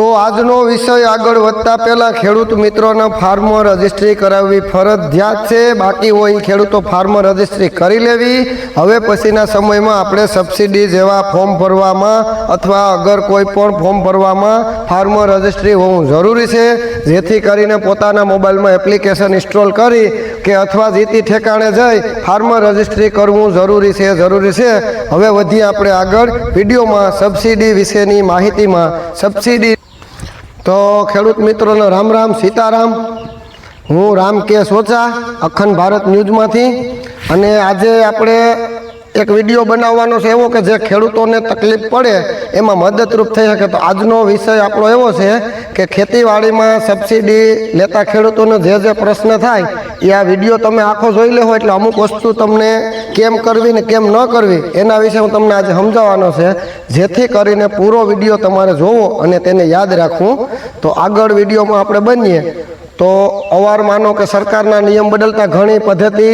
તો આજનો વિષય આગળ વધતા પહેલા ખેડૂત મિત્રોને ફાર્મર રજિસ્ટ્રી કરાવવી ફરજિયાત છે. બાકી હોય ખેડૂતો ફાર્મર રજિસ્ટ્રી કરી લેવી. હવે પછીના સમયમાં આપણે સબસિડી જેવા ફોર્મ ભરવામાં અથવા અગર કોઈ પણ ફોર્મ ભરવામાં ફાર્મર રજિસ્ટ્રી હોવું જરૂરી છે. જેથી કરીને પોતાના મોબાઈલમાં એપ્લિકેશન ઇન્સ્ટોલ કરી કે અથવા જીતી ઠેકાણે જઈ ફાર્મર રજિસ્ટ્રી કરવું જરૂરી છે જરૂરી છે. હવે વધીએ આપણે આગળ વિડીયોમાં સબસિડી વિશેની માહિતીમાં સબસિડી તો ખેડૂત મિત્રોનો રામ રામ, સીતારામ. હું રામ કે સોચા અખંડ ભારત ન્યૂઝમાંથી. અને આજે આપણે એક વીડિયો બનાવવાનો છે એવો કે જે ખેડૂતોને તકલીફ પડે, એમાં મદદરૂપ થઈ શકે. તો આજનો વિષય આપણો એવો છે કે ખેતીવાડીમાં સબસિડી લેતા ખેડૂતોને જે જે પ્રશ્ન થાય, એ આ વીડિયો તમે આખો જોઈ લેવો એટલે અમુક વસ્તુ તમને કેમ કરવી ને કેમ ન કરવી, એના વિશે હું તમને આજે સમજાવવાનો છે. જેથી કરીને પૂરો વીડિયો તમારે જોવો અને તેને યાદ રાખવું. તો આગળ વિડીયોમાં આપણે બનીએ. તો અવાર માનો કે સરકારના નિયમ બદલતા ઘણી પદ્ધતિ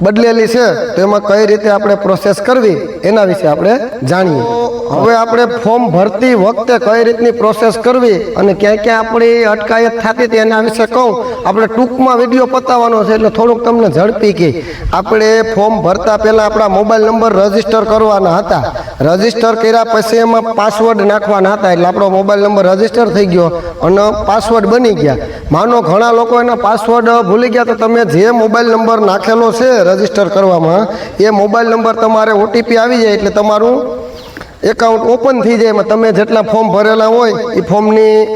બદલેલી છે તો એમાં કઈ રીતે આપણે પ્રોસેસ કરવી એના વિશે આપણે જાણીએ. હવે આપણે ફોર્મ ભરતી વખતે કઈ રીતની પ્રોસેસ કરવી અને ક્યાં ક્યાં આપણી અટકાયત થતી હતી એના વિશે કહું. આપણે ટૂંકમાં વીડિયો પતાવવાનો છે એટલે થોડુંક તમને ઝડપી કહી. આપણે ફોર્મ ભરતા પહેલાં આપણા મોબાઈલ નંબર રજિસ્ટર કરવાના હતા. રજિસ્ટર કર્યા પછી એમાં પાસવર્ડ નાખવાના હતા એટલે આપણો મોબાઈલ નંબર રજિસ્ટર થઈ ગયો અને પાસવર્ડ બની ગયા. માનો ઘણા લોકો એના પાસવર્ડ ભૂલી ગયા તો તમે જે મોબાઈલ નંબર નાખેલો છે રજિસ્ટર કરવામાં, એ મોબાઈલ નંબર તમારે ઓટીપી આવી જાય એટલે તમારું એકાઉન્ટ ઓપન થઈ જાય એમાં તમે જેટલા ફોર્મ ભરેલા હોય એ ફોર્મની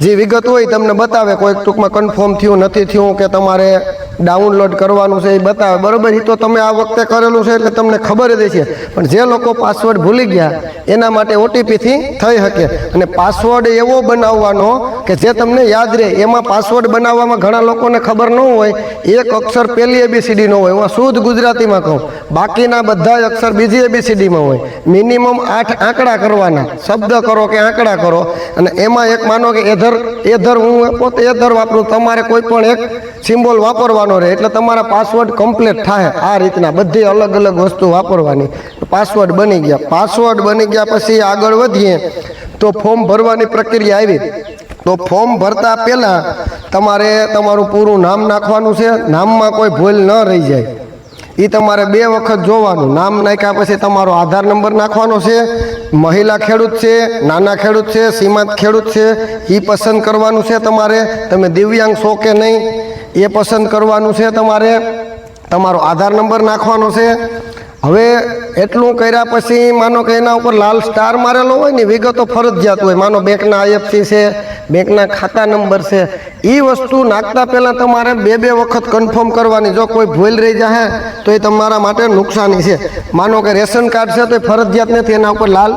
જે વિગત હોય તમને બતાવે. કોઈક ટૂંકમાં કન્ફર્મ થયું, નથી થયું કે તમારે ડાઉનલોડ કરવાનું છે એ બતાવે. બરાબર એ તો તમે આ વખતે કરેલું છે એટલે તમને ખબર જ છે પણ જે લોકો પાસવર્ડ ભૂલી ગયા, એના માટે ઓટીપીથી થઈ શકે. અને પાસવર્ડ એવો બનાવવાનો કે જે તમને યાદ રહે. એમાં પાસવર્ડ બનાવવામાં ઘણા લોકોને ખબર ન હોય. એક અક્ષર પહેલી એબીસીડી ન હોય. હું શુદ્ધ ગુજરાતીમાં કહું. બાકીના બધા અક્ષર બીજી એબીસીડીમાં હોય. મિનિમમ આઠ આંકડા કરવાના. શબ્દ કરો કે આંકડા કરો. અને એમાં એક માનો કે એધર એધર હું પોતે એધર વાપરું. તમારે કોઈ પણ એક સિમ્બોલ વાપરવાનો રહે એટલે તમારા પાસવર્ડ કમ્પ્લીટ થાય. આ રીતના બધી અલગ અલગ વસ્તુ વાપરવાની. પાસવર્ડ બની ગયા. પાસવર્ડ બની ગયા પછી આગળ વધીએ તો ફોર્મ ભરવાની પ્રક્રિયા આવી. તો ફોર્મ ભરતા પહેલાં તમારે તમારું પૂરું નામ નાખવાનું છે. નામમાં કોઈ ભૂલ ન રહી જાય. એ તમારે બે વખત જોવાનું. નામ નાખ્યા પછી તમારો આધાર નંબર નાખવાનો છે. મહિલા ખેડૂત છે, નાના ખેડૂત છે સીમાંત ખેડૂત છે એ પસંદ કરવાનું છે તમારે. તમે દિવ્યાંગ છો કે નહીં? એ પસંદ કરવાનું છે તમારે. તમારો આધાર નંબર નાખવાનો છે. હવે એટલું કર્યા પછી માનો કે એના ઉપર લાલ સ્ટાર મારેલો હોય ને, વિગતો ફરજિયાત હોય. માનો બેંકના આઈએફસી છે, બેંકના ખાતા નંબર છે. એ વસ્તુ નાખતા પહેલાં તમારે બે બે વખત કન્ફર્મ કરવાની. જો કોઈ ભૂલ રહી જાય તો એ તમારા માટે નુકસાની છે. માનો કે રેશન કાર્ડ છે, તો એ ફરજિયાત નથી. એના ઉપર લાલ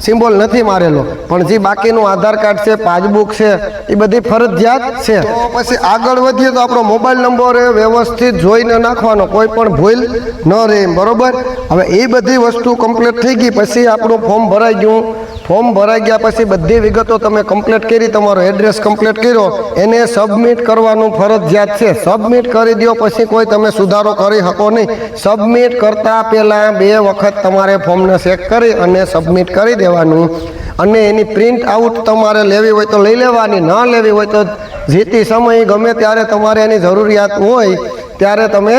સિમ્બોલ નથી મારેલો. પણ જે બાકીનું આધાર કાર્ડ છે, પાસબુક છે, એ બધી ફરજિયાત છે. પછી આગળ વધીએ તો આપણો મોબાઈલ નંબર એ વ્યવસ્થિત જોઈને નાખવાનો. કોઈ પણ ભૂલ ન રહે બરોબર? હવે એ બધી વસ્તુ કમ્પ્લીટ થઈ ગઈ, પછી આપણું ફોર્મ ભરાઈ ગયું. ફોર્મ ભરાઈ ગયા પછી બધી વિગતો તમે કમ્પ્લીટ કરી, તમારો એડ્રેસ કમ્પ્લીટ કર્યો. એને સબમિટ કરવાનું ફરજિયાત છે. સબમિટ કરી દો પછી કોઈ તમે સુધારો કરી શકો નહીં. સબમિટ કરતા પહેલાં બે વખત તમારે ફોર્મને ચેક કરી અને સબમિટ કરી દેવાનું. અને એની પ્રિન્ટ આઉટ તમારે લેવી હોય તો લઈ લેવાની, ન લેવી હોય તો જીતી સમય ગમે ત્યારે તમારે એની જરૂરિયાત હોય, ત્યારે તમે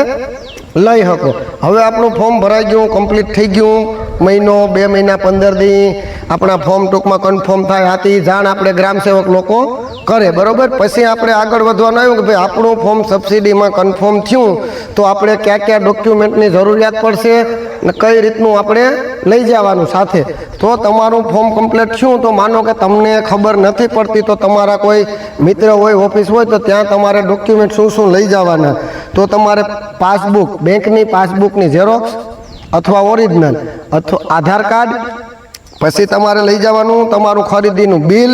લઈ શકો. હવે આપણું ફોર્મ ભરાઈ ગયું કમ્પ્લીટ થઈ ગયું. મહિનો, બે મહિના, પંદર દી આપણા ફોર્મ ટૂંકમાં કન્ફર્મ થાય. આથી જાણ આપણે ગ્રામ સેવક લોકો કરે, બરાબર? પછી આપણે આગળ વધવાનું આવ્યું કે ભાઈ, આપણું ફોર્મ સબસિડીમાં કન્ફર્મ થયું, તો આપણે કયા કયા ડોક્યુમેન્ટની જરૂરિયાત પડશે ને કઈ રીતનું આપણે લઈ જવાનું સાથે. તો તમારું ફોર્મ કમ્પ્લીટ થયું તો માનો કે તમને ખબર નથી પડતી તો તમારા કોઈ મિત્ર હોય ઓફિસ હોય, તો ત્યાં તમારે ડોક્યુમેન્ટ શું શું લઈ જવાના. તો તમારે પાસબુક બેંકની પાસબુકની ઝેરોક્સ અથવા ઓરિજિનલ અથવા આધાર કાર્ડ પછી તમારે લઈ જવાનું તમારું ખરીદીનું બિલ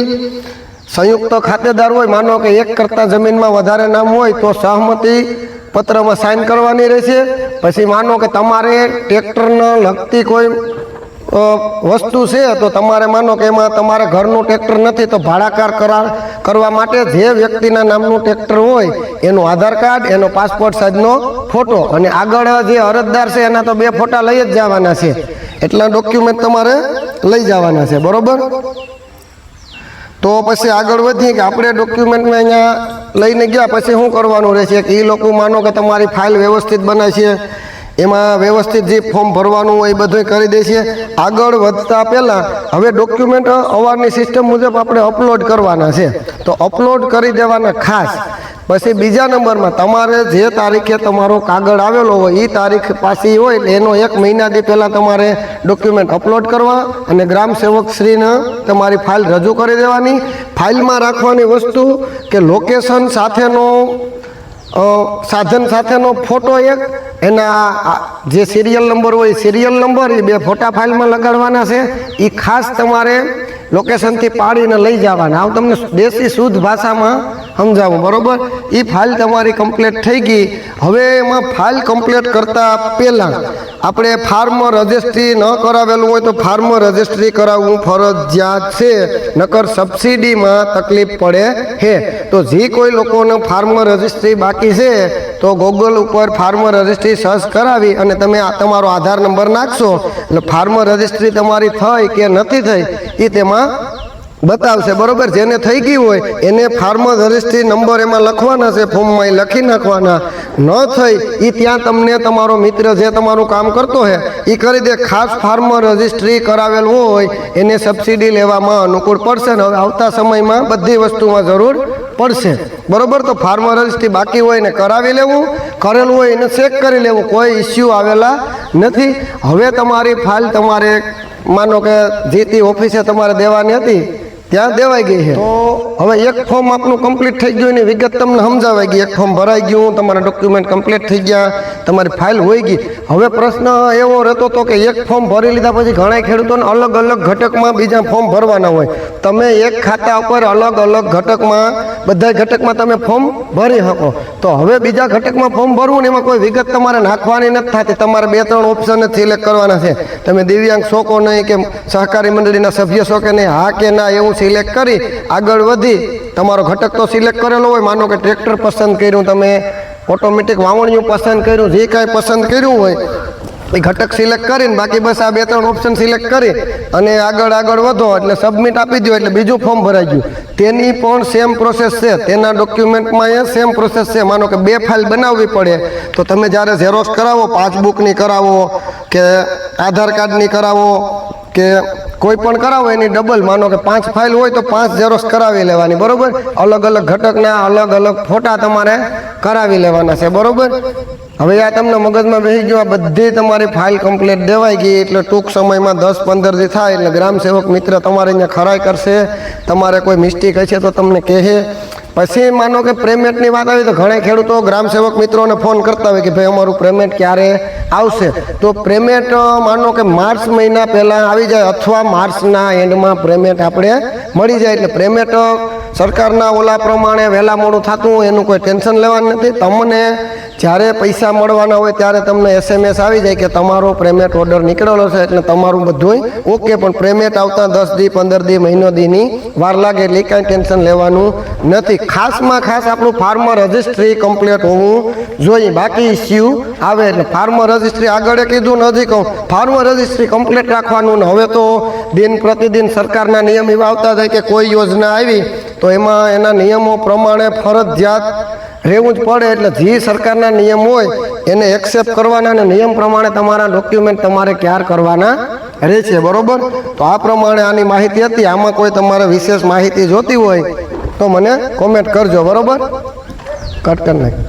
સંયુક્ત ખાતેદાર હોય, માનો કે એક કરતાં જમીનમાં વધારે નામ હોય, તો સહમતિ પત્રમાં સાઇન કરવાની રહેશે. પછી માનો કે તમારે ટ્રેક્ટરને લગતી કોઈ વસ્તુ છે તો તમારે માનો કે એમાં તમારે ઘરનું ટ્રેક્ટર નથી તો ભાડાકાર કરાર કરવા માટે જે વ્યક્તિના નામનું ટ્રેક્ટર હોય, એનું આધાર કાર્ડ, એનો પાસપોર્ટ સાઇઝનો ફોટો અને આગળ જે અરજદાર છે એના તો બે ફોટા લઈ જ જવાના છે. એટલા ડોક્યુમેન્ટ તમારે લઈ જવાના છે, બરાબર? તો પછી આગળ વધીએ કે આપણે ડોક્યુમેન્ટને અહીંયા લઈને ગયા, પછી શું કરવાનું રહેશે? કે એ લોકો માનો કે તમારી ફાઇલ વ્યવસ્થિત બનાવશે. એમાં વ્યવસ્થિત જે ફોર્મ ભરવાનું હોય એ બધું કરી દેશે આગળ વધતા પહેલાં હવે ડોક્યુમેન્ટ અવારની સિસ્ટમ મુજબ આપણે અપલોડ કરવાના છે. તો અપલોડ કરી દેવાના ખાસ. પછી બીજા નંબરમાં તમારે જે તારીખે તમારો કાગળ આવેલો હોય એ તારીખ પાછી હોય એનો એક મહિનાથી પહેલાં તમારે ડોક્યુમેન્ટ અપલોડ કરવા અને ગ્રામ સેવકશ્રીને તમારી ફાઇલ રજૂ કરી દેવાની. ફાઇલમાં રાખવાની વસ્તુ કે લોકેશન સાથેનો સાધન સાથેનો ફોટો એક, એના જે સિરિયલ નંબર હોય સિરિયલ નંબર એ બે ફોટા ફાઇલમાં લગાડવાના છે. એ ખાસ તમારે લોકેશનથી પાડીને લઈ જવાના. આવું તમને દેશી શુદ્ધ ભાષામાં સમજાવું, બરોબર? એ ફાઇલ તમારી કમ્પ્લીટ થઈ ગઈ. હવે એમાં ફાઇલ કમ્પ્લીટ કરતાં પહેલાં આપણે ફાર્મ રજિસ્ટ્રી ન કરાવેલું હોય તો ફાર્મ રજિસ્ટ્રી કરાવવું ફરજિયાત છે. નકર સબસિડીમાં તકલીફ પડે છે તો જે કોઈ લોકોને ફાર્મ રજિસ્ટ્રી બાકી છે, તો ગૂગલ ઉપર ફાર્મ રજિસ્ટ્રી સર્ચ કરાવી અને તમે તમારો આધાર નંબર નાખશો. એટલે ફાર્મ રજિસ્ટ્રી તમારી થઈ કે નથી થઈ એ તેમાં બતાવશે, બરોબર? જેને થઈ ગયું હોય, એને ફાર્મ રજિસ્ટ્રી નંબર એમાં લખવાના છે, ફોર્મમાં એ લખી નાખવાના. ન થઈ એ ત્યાં તમને તમારો મિત્ર જે તમારું કામ કરતો હે એ કરી દે. ખાસ ફાર્મ રજિસ્ટ્રી કરાવેલું હોય, એને સબસિડી લેવામાં અનુકૂળ પડશે ને હવે આવતા સમયમાં બધી વસ્તુમાં જરૂર પડશે. બરોબર? તો ફાર્મ રજિસ્ટ્રી બાકી હોય ને કરાવી લેવું, કરેલું હોય એને ચેક કરી લેવું. કોઈ ઇસ્યુ આવેલા નથી. હવે તમારી ફાઇલ તમારે માનો કે જે તે ઓફિસે તમારે દેવાની હતી ત્યાં દેવાઈ ગઈ છે. તો હવે એક ફોર્મ આપણું કમ્પ્લીટ થઈ ગયું એની વિગત તમને સમજાવાઈ ગઈ. એક ફોર્મ ભરાઈ ગયું તમારા ડોક્યુમેન્ટ કમ્પ્લીટ થઈ ગયા તમારી ફાઇલ હોઈ ગઈ. હવે પ્રશ્ન એવો રહેતો હતો કે એક ફોર્મ ભરી લીધા પછી ઘણા ખેડૂતોને અલગ અલગ ઘટકમાં બીજા ફોર્મ ભરવાના હોય. તમે એક ખાતા ઉપર અલગ અલગ ઘટકમાં બધા ઘટકમાં તમે ફોર્મ ભરી શકો. તો હવે બીજા ઘટકમાં ફોર્મ ભરવું ને એમાં કોઈ વિગત તમારે નાખવાની નથી થતી. તમારે બે ત્રણ ઓપ્શન જ સિલેક્ટ કરવાના છે. તમે દિવ્યાંગ છો નહીં કે સહકારી મંડળીના સભ્ય છો કે નહીં. હા કે ના એવું સિલેક્ટ કરી આગળ વધી. તમારો ઘટક તો સિલેક્ટ કરેલો હોય. માનો કે ટ્રેક્ટર પસંદ કર્યું તમે ઓટોમેટિક વાવણીયું પસંદ કર્યું, જે કાંઈ પસંદ કર્યું હોય એ ઘટક સિલેક્ટ કરીને બાકી બસ આ બે ત્રણ ઓપ્શન સિલેક્ટ કરી અને આગળ આગળ વધો એટલે સબમિટ આપી દો એટલે બીજું ફોર્મ ભરાઈ ગયું. તેની પણ સેમ પ્રોસેસ છે. તેના ડોક્યુમેન્ટમાં એ સેમ પ્રોસેસ છે. માનો કે બે ફાઇલ બનાવવી પડે, તો તમે જ્યારે ઝેરોક્સ કરાવો પાસબુકની કરાવો, કે આધાર કાર્ડની કરાવો, કે કોઈ પણ કરાવો, એની ડબલ માનો કે પાંચ ફાઇલ હોય તો પાંચ ઝેરોસ કરાવી લેવાની, બરોબર? અલગ અલગ ઘટકના અલગ અલગ ફોટા તમારે કરાવી લેવાના છે, બરોબર? હવે આ તમને મગજમાં બેસી ગયું, આ બધી તમારી ફાઇલ કમ્પ્લીટ દેવાઈ ગઈ, એટલે ટૂંક સમયમાં દસ પંદર દી થાય, એટલે ગ્રામ સેવક મિત્ર તમારે અહીંયા ખરાઈ કરશે, તમારે કોઈ મિસ્ટેક હશે તો તમને કહે. પછી માનો કે પેમેન્ટની વાત આવી તો ઘણા ખેડૂતો ગ્રામ સેવક મિત્રોને ફોન કરતા હોય કે ભાઈ અમારું પેમેન્ટ ક્યારે આવશે? તો પ્રેમેન્ટ માનો કે માર્ચ મહિના પહેલાં આવી જાય અથવા માર્ચના એન્ડમાં પ્રેમેન્ટ આપણે મળી જાય. એટલે પ્રેમેટ સરકારના ઓલા પ્રમાણે વહેલા મોડું થતું એનું કોઈ ટેન્શન લેવાનું નથી. તમને જ્યારે પૈસા મળવાના હોય ત્યારે તમને એસએમએસ આવી જાય કે તમારો પેમેન્ટ ઓર્ડર નીકળેલો છે એટલે તમારું બધું ઓકે પણ પેમેન્ટ આવતા દસ દી, પંદર દી, મહિનો દીની વાર લાગે એટલે કાંઈ ટેન્શન લેવાનું નથી. ખાસમાં ખાસ આપણું ફાર્મર રજિસ્ટ્રી કમ્પ્લીટ હોવું જોઈએ. બાકી ઇસ્યુ આવે એટલે ફાર્મર રજિસ્ટ્રી આગળ કીધું નથી કહું. ફાર્મર રજિસ્ટ્રી કમ્પ્લીટ રાખવાનું ને હવે તો દિન પ્રતિદિન સરકારના નિયમ એવા આવતા થાય કે કોઈ યોજના આવી તો એમાં એના નિયમો પ્રમાણે ફરજિયાત રહેવું જ પડે એટલે જે સરકારના નિયમ હોય, એને એક્સેપ્ટ કરવાના અને નિયમ પ્રમાણે તમારા ડોક્યુમેન્ટ તમારે ક્યાર કરવાના રહેશે, બરાબર? તો આ પ્રમાણે આની માહિતી હતી. આમાં કોઈ તમારે વિશેષ માહિતી જોતી હોય તો મને કોમેન્ટ કરજો, બરોબર? કટ કરી